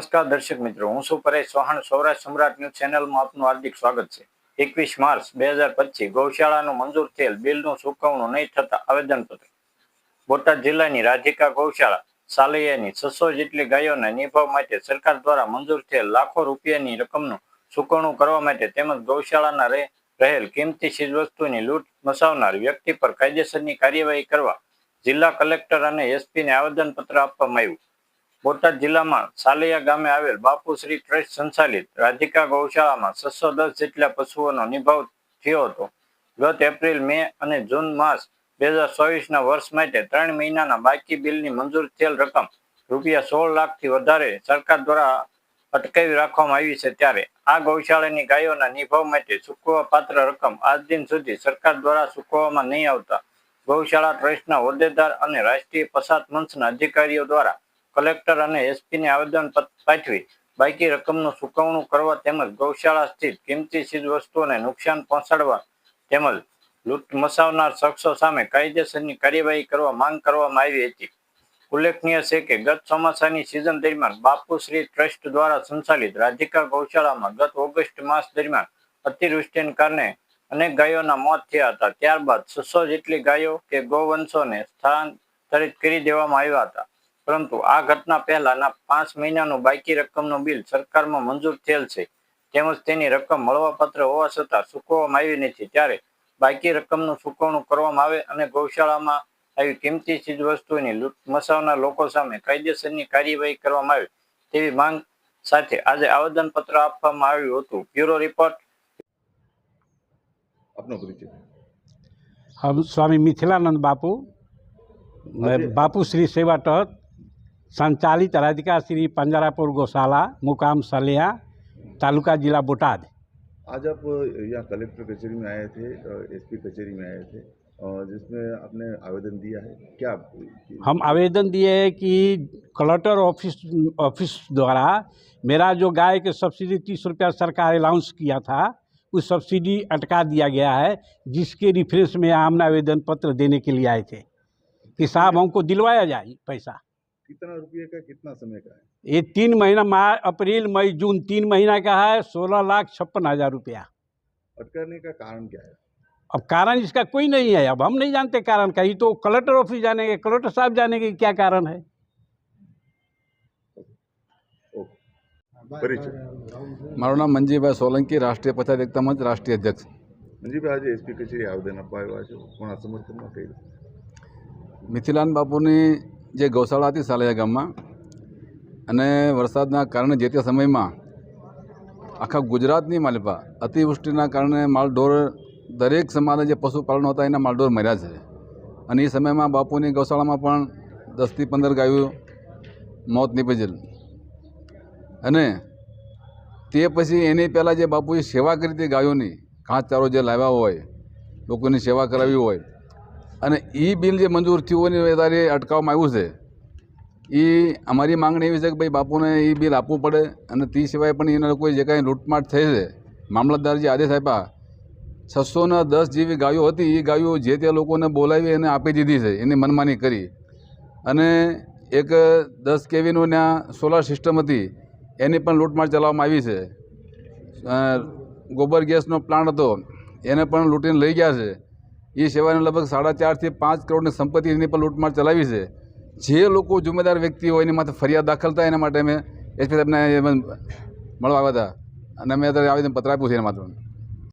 નમસ્કાર દર્શક મિત્રો, હું છું પરેશ ચૌહાણ, સૌરાષ્ટ્ર સમ્રાટ ન્યૂઝ ચેનલમાં આપનું હાર્દિક સ્વાગત છે. એકવીસ માર્ચ બે હજાર પચીસ, ગૌશાળાનું મંજૂર થયેલ, બિલનું ચૂકવણું નહીં થતા આવેદનપત્ર. બોટાદ જિલ્લાની રાધિકા ગૌશાળા સાલૈયાની છસો જેટલી ગાયોના નિભાવ માટે સરકાર દ્વારા મંજૂર થયેલ લાખો રૂપિયાની રકમનું ચૂકવણું કરવા માટે તેમજ ગૌશાળાના રહે- રહેલ કિંમતી ચીજવસ્તુની લૂંટ મચાવનાર વ્યક્તિ પર કાયદેસરની કાર્યવાહી કરવા જિલ્લા કલેક્ટર અને એસપીને આવેદનપત્ર આપવામાં આવ્યું. બોટાદ જિલ્લામાં સાલિયા ગામે આવેલ બાપુશ્રી ટ્રસ્ટ સંચાલિત રાધિકા ગૌશાળામાં છસો દસ જેટલા પશુઓનો નિભાવ થયો હતો. ગત એપ્રિલ, મે અને જૂન માસ બે હજાર વર્ષ માટે ત્રણ મહિનાના બાકી બિલની મંજૂર થયેલ રકમ રૂપિયા સોળ લાખથી વધારે સરકાર દ્વારા અટકાવી રાખવામાં આવી છે ત્યારે આ ગૌશાળાની ગાયોના નિભાવ માટે ચૂકવવા પાત્ર રકમ આજ દિન સુધી સરકાર દ્વારા ચૂકવવામાં નહીં આવતા ગૌશાળા ટ્રસ્ટના હોદ્દેદાર અને રાષ્ટ્રીય પસાત મંચના અધિકારીઓ દ્વારા કલેક્ટર અને એસપીને આવેદન પાઠવી. બાકી રકમનું ચૂકવણું કરવા તેમજ ગૌશાળા સ્થિત કિંમતી ચીજ વસ્તુઓને નુકસાન પહોંચાડવા તેમજ લૂંટ મચાવનાર શખ્સો સામે કાયદેસરની કાર્યવાહી કરવા માંગ કરવામાં આવી હતી. ઉલ્લેખનીય છે કે ગત ચોમાસાની સિઝન દરમિયાન બાપુશ્રી ટ્રસ્ટ દ્વારા સંચાલિત રાધિકા ગૌશાળામાં ગત ઓગસ્ટ માસ દરમિયાન અતિવૃષ્ટિને કારણે અનેક ગાયોના મોત થયા હતા. ત્યારબાદ છસો જેટલી ગાયો કે ગૌવંશોને સ્થળાંતરિત કરી દેવામાં આવ્યા હતા. પરંતુ આ ઘટના પહેલાના પાંચ મહિનાનું બાકી રકમનું બિલ સરકારમાં મંજૂર થયેલ છે તેમજ તેની રકમ મળવાપાત્ર હોવા છતાં ચૂકવવામાં આવી નથી ત્યારે બાકી રકમનું ચૂકવણું કરવામાં આવે અને ગૌશાળામાં આવી કિંમતી ચીજવસ્તુઓની લૂંટ મચાવનાર લોકો સામે કાયદેસરની કાર્યવાહી કરવામાં આવે તેવી માંગ સાથે આજે આવેદનપત્ર આપવામાં આવ્યું હતું બ્યુરો રિપોર્ટ આપનો પરિચય हम स्वामी मिथिलानंद बापू मैं अभी- बापू श्री सेवा तहत संचालित राधिका श्री पंजरापुर गौशाला मुकाम सलिया तालुका जिला बोटाद। आज आप यहाँ कलेक्टर कचहरी में आए थे एसपी कचहरी में आए थे और जिसमें आपने आवेदन दिया है क्या हम आवेदन दिए हैं कि कलेक्टर ऑफ़िस ऑफ़िस द्वारा मेरा जो गाय के सब्सिडी तीस रुपया सरकार अलाउंस किया था उस सब्सिडी अटका दिया गया है जिसके रिफरेंस में हमने आवेदन पत्र देने के लिए आए थे। कि साहब हमको दिलवाया जाए पैसा। कितना रुपये का कितना समय का है ये तीन महीना मार्च अप्रैल मई जून तीन महीना का है सोलह लाख छप्पन हज़ार रुपया अटकने का कारण क्या है अब कारण इसका कोई नहीं है अब हम नहीं जानते कारण का ये तो कलेक्टर ऑफिस जानेंगे कलेक्टर साहब जानेंगे कि क्या कारण है ओके परिचय મારું નામ મંજીભાઈ સોલંકી રાષ્ટ્રીય પંચાયત એકતા મંચ રાષ્ટ્રીય અધ્યક્ષ મંજીભાઈ આજે એસપી કચેરી આવેદન આપવા આવ્યા છે કોના સમર્થનમાં કહી મિથિલાન બાપુની જે ગૌશાળા હતી સાલૈયા ગામમાં, અને વરસાદના કારણે જે તે સમયમાં આખા ગુજરાતની માલિપા અતિવૃષ્ટિના કારણે માલઢોર દરેક સમાજના જે પશુપાલન હતા એના માલઢોર મર્યા છે. અને એ સમયમાં બાપુની ગૌશાળામાં પણ દસથી પંદર ગાયો મોત નીપજેલ. અને તે પછી એની પહેલાં જે બાપુએ સેવા કરી હતી ગાયોની, ઘાસચારો જે લાવ્યા હોય, લોકોની સેવા કરાવી હોય અને એ બિલ જે મંજૂર થયું હોય ને તારે અટકાવવામાં આવ્યું છે. એ અમારી માંગણી એવી છે કે ભાઈ બાપુને એ બિલ આપવું પડે અને તે સિવાય પણ એના લોકોએ જે કાંઈ લૂંટમાટ થઈ છે, મામલતદાર જે આદેશ આપ્યા, છસો ને દસ જેવી ગાયો હતી એ ગાયો જે તે લોકોને બોલાવી અને આપી દીધી છે, એની મનમાની કરી. અને એક દસ કેવીનો ત્યાં સોલાર સિસ્ટમ હતી, એની પણ લૂંટમાટ ચલાવવામાં આવી છે. ગોબર ગેસનો પ્લાન્ટ હતો, એને પણ લૂંટીને લઈ ગયા છે. એ સિવાયને લગભગ સાડા ચારથી પાંચ કરોડની સંપત્તિ એની પણ લૂંટમાર ચલાવી છે. જે લોકો જુમેદાર વ્યક્તિ હોય એની માથે ફરિયાદ દાખલ થાય એના માટે અમે એસપી સાહેબને મળવા આવ્યા હતા. અને અમે અત્યારે આવેદન પત્ર આપ્યું છે એના માટે